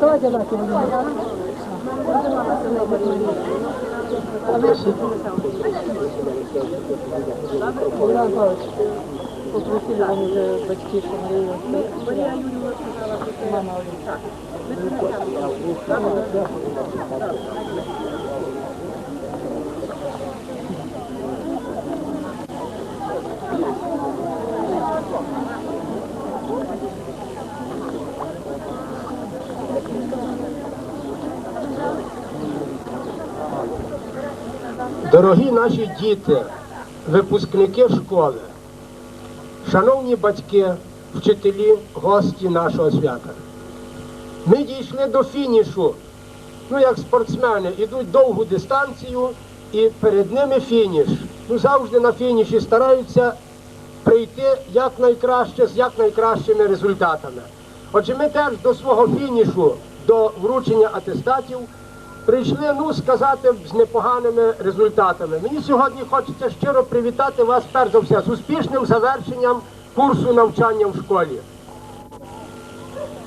Давайте наші Богдан. Дорогі наші діти, випускники школи, шановні батьки, вчителі, гості нашого свята. Ми дійшли до фінішу. Ну, як спортсмени, ідуть довгу дистанцію і перед ними фініш. Ну, завжди на фініші стараються прийти якнайкраще з якнайкращими результатами. Отже, ми теж до свого фінішу, до вручення атестатів, прийшли, ну, сказати, з непоганими результатами. Мені сьогодні хочеться щиро привітати вас, перш за все, з успішним завершенням курсу навчання в школі.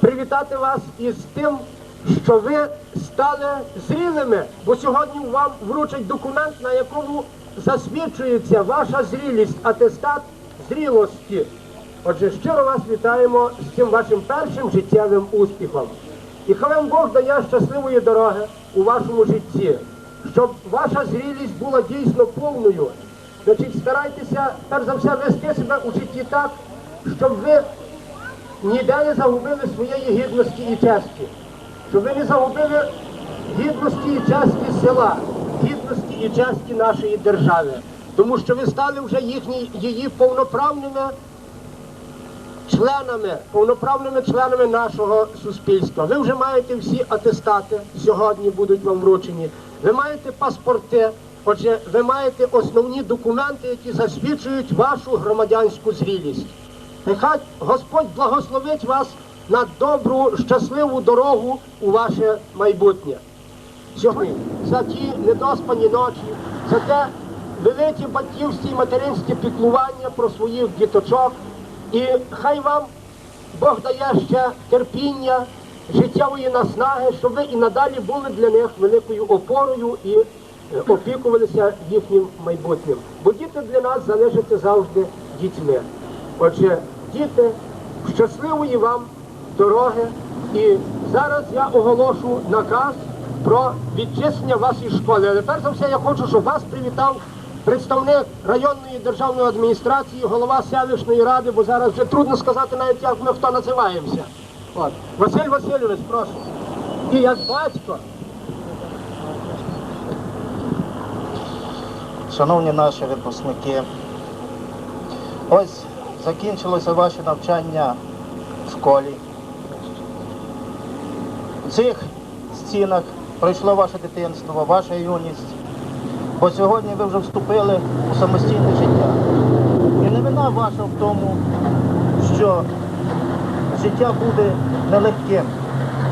Привітати вас із тим, що ви стали зрілими, бо сьогодні вам вручать документ, на якому засвідчується ваша зрілість, атестат зрілості. Отже, щиро вас вітаємо з цим вашим першим життєвим успіхом. І хай вам Бог дає щасливої дороги у вашому житті, щоб ваша зрілість була дійсно повною. Значить, старайтеся, перш за все, вести себе у житті так, щоб ви ніде не загубили своєї гідності і честі, щоб ви не загубили гідності і честі села, гідності і честі нашої держави. Тому що ви стали вже їхні, її повноправними членами, повноправними членами нашого суспільства. Ви вже маєте всі атестати, сьогодні будуть вам вручені. Ви маєте паспорти. Отже, ви маєте основні документи, які засвідчують вашу громадянську зрілість. Нехай Господь благословить вас на добру, щасливу дорогу у ваше майбутнє. Сьогодні за ті недоспані ночі, за те велике батьківське і материнське піклування про своїх діточок. І хай вам Бог дає ще терпіння, життєвої наснаги, щоб ви і надалі були для них великою опорою і е, опікувалися їхнім майбутнім. Бо діти для нас залишаться завжди дітьми. Отже, діти, щасливої вам дороги. І зараз я оголошу наказ про відчислення вашої школи. Але перш за все я хочу, щоб вас привітав представник районної державної адміністрації, голова селищної ради, бо зараз вже трудно сказати навіть, як ми хто називаємося. От. Василь Васильович, прошу. І як батько. Шановні наші випускники, ось закінчилося ваше навчання в школі. В цих стінах пройшло ваше дитинство, ваша юність. Бо сьогодні ви вже вступили у самостійне життя. І не вина ваша в тому, що життя буде нелегким.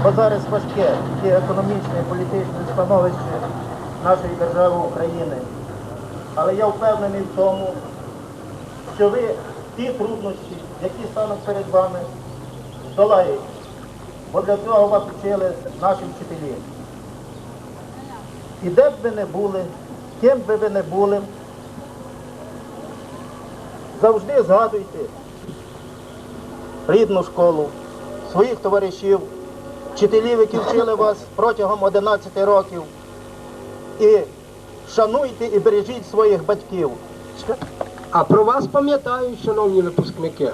Бо зараз важке і економічне, і політичне становище нашої держави України. Але я впевнений в тому, що ви ті труднощі, які стануть перед вами, долаєте. Бо для цього вас вчили наші вчителі. І де б ви не були, ким би ви не були, завжди згадуйте рідну школу, своїх товаришів, вчителів, які вчили вас протягом 11 років. І шануйте і бережіть своїх батьків. А про вас пам'ятають, шановні випускники.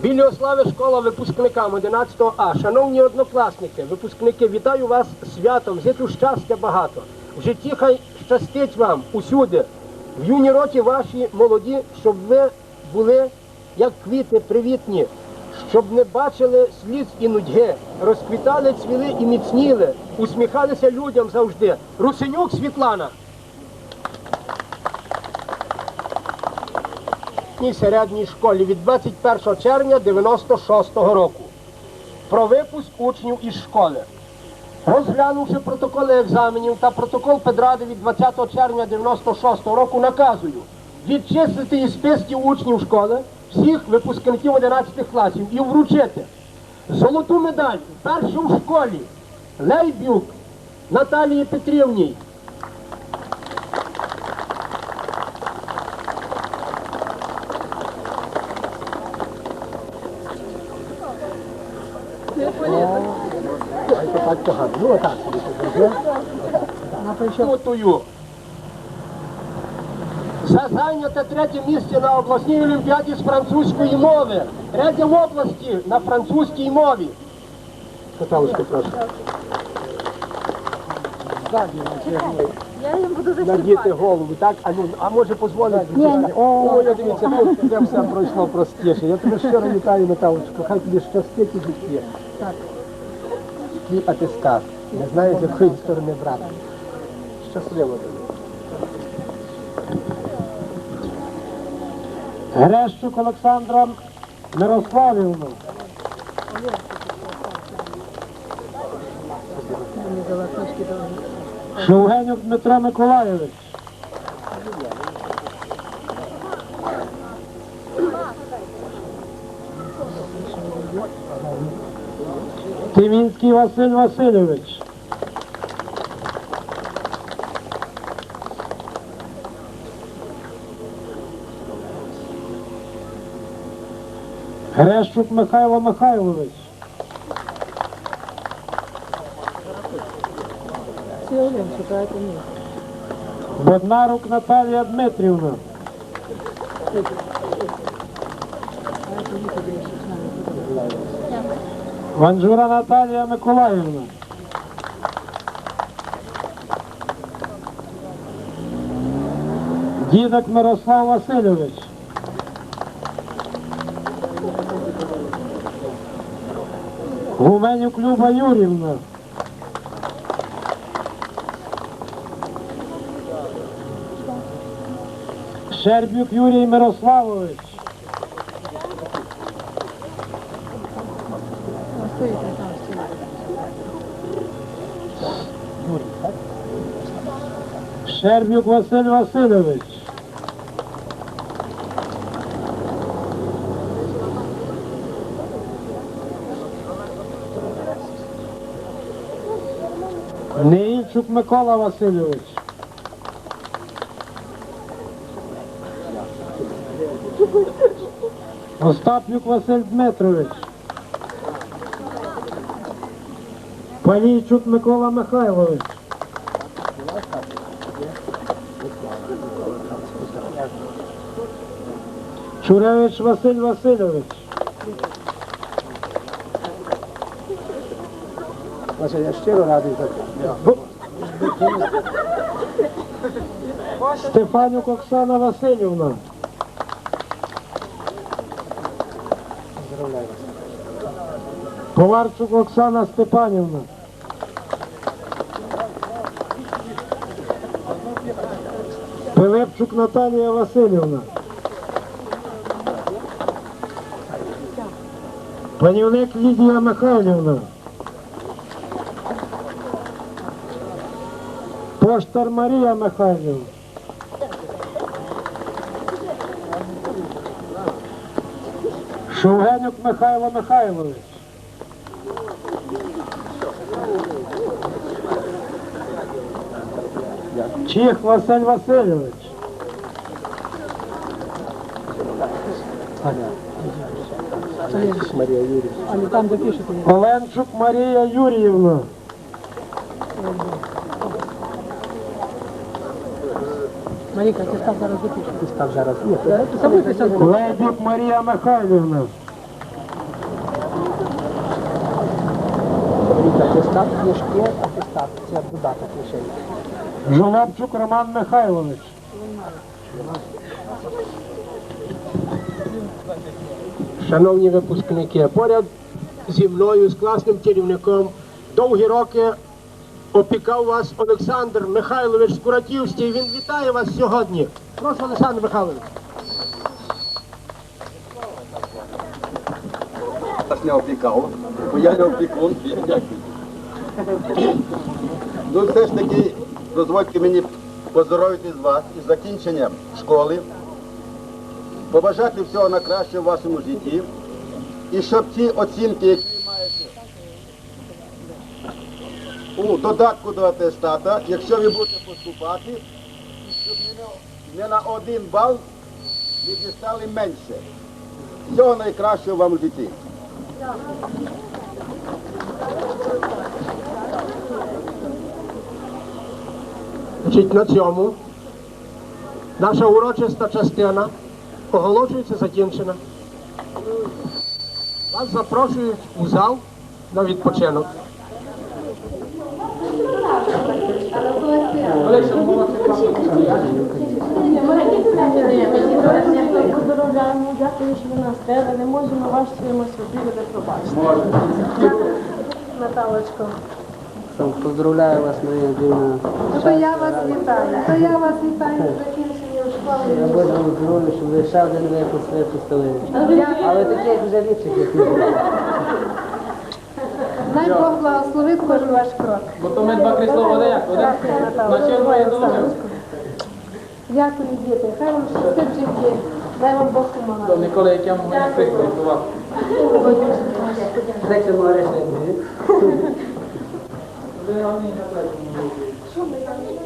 Біля слави школа випускникам 11 А. Шановні однокласники, випускники, вітаю вас святом, зичу щастя багато. В житті хай щастить вам усюди. В юні роки ваші молоді, щоб ви були як квіти привітні, щоб не бачили сліз і нудьги, розквітали, цвіли і міцніли, усміхалися людям завжди. Русинюк Світлана. Середній школі від 21 червня 96 року про випуск учнів із школи. Розглянувши протоколи екзаменів та протокол педради від 20 червня 96 року, наказую відчислити із списків учнів школи всіх випускників 11 класів і вручити золоту медаль першу в школі Лейбюк Наталії Петрівні. Так погано. Ну, отак собі. Готую. За зайняте третє місце на обласній олімпіаді з французької мови. Третє в області на французькій мові. Каталочку, прошу. Я їм буду Надіти голову, так? А, ну, а може дозволити? О, я дивіться, тут все пройшло простіше. Я тебе щиро вітаю, Наталочку. Хай тобі щастить у житті. Так. Твій атестат. Не знаю, з якої сторони брати. Щасливо тобі. Грещук Олександра Мирославівна. Шовгенюк Дмитро Миколайович. Тимінський Василь Васильович. Грещук Михайло Михайлович. Боднарук Наталія Дмитрівна. Ванжура Наталія Миколаївна. Дідок Мирослав Васильович. Гуменюк Люба Юрівна. Щербюк Юрій Мирославович. Стоїте там всі. Щербюк Василь Васильович. Неїльчук Микола Васильович. Остап'юк Василь Дмитрович. Палійчук Микола Михайлович. Чуревич Василь Васильович. Вася, я щиро радий за. Стефанюк Оксана Васильівна. Коварчук Оксана Степанівна. Пилипчук Наталія Васильівна. Панівник Лідія Михайлівна. Поштар Марія Михайлівна. Шовгенюк Михайло Михайлович. Чіх Василь Васильович. Марія Юрій. Але там запишете. Оленчук Марія Юріївна. Маріка, ти став зараз запишеш. Ти став зараз. Ні, ти Забудьтеся. Лебідь Марія Михайлівна. атестат, книжки, атестат. Це додаток лише. Жолобчук Роман Михайлович. Шановні випускники, поряд зі мною, з класним керівником, довгі роки опікав вас Олександр Михайлович Скуратівський. Він вітає вас сьогодні. Прошу, Олександр Михайлович. Опікав, бо я не опікун. Ну, все ж таки, дозвольте мені поздоровити з вас із закінченням школи, побажати всього на краще в вашому житті, і щоб ті оцінки, які маєте у додатку до атестата, якщо ви будете поступати, щоб не на один бал ви дістали менше. Всього найкращого вам в житті. Значить, на цьому наша урочиста частина оголошується закінчена. Вас запрошують у зал на відпочинок. Поздоровляємо, дякую, що ви нас тебе. Не можемо вас чимось робити, пробачити. Наталочко. Поздравляю вас, Марія Дівна. То я вас вітаю. То я вас вітаю з закінченням Я школи. Божому здоров'я, щоб ви ще один випуск випустили. Але таких вже ліпших, як ви. Най Бог благословить кожен ваш крок. Бо то ми два крісла води, як один. Дякую, Наталя. Діти. Хай вам щастить в житті. Дай вам Бог допомагати. Ніколи, як я мені прикрив. Так що можеш. Що ви там?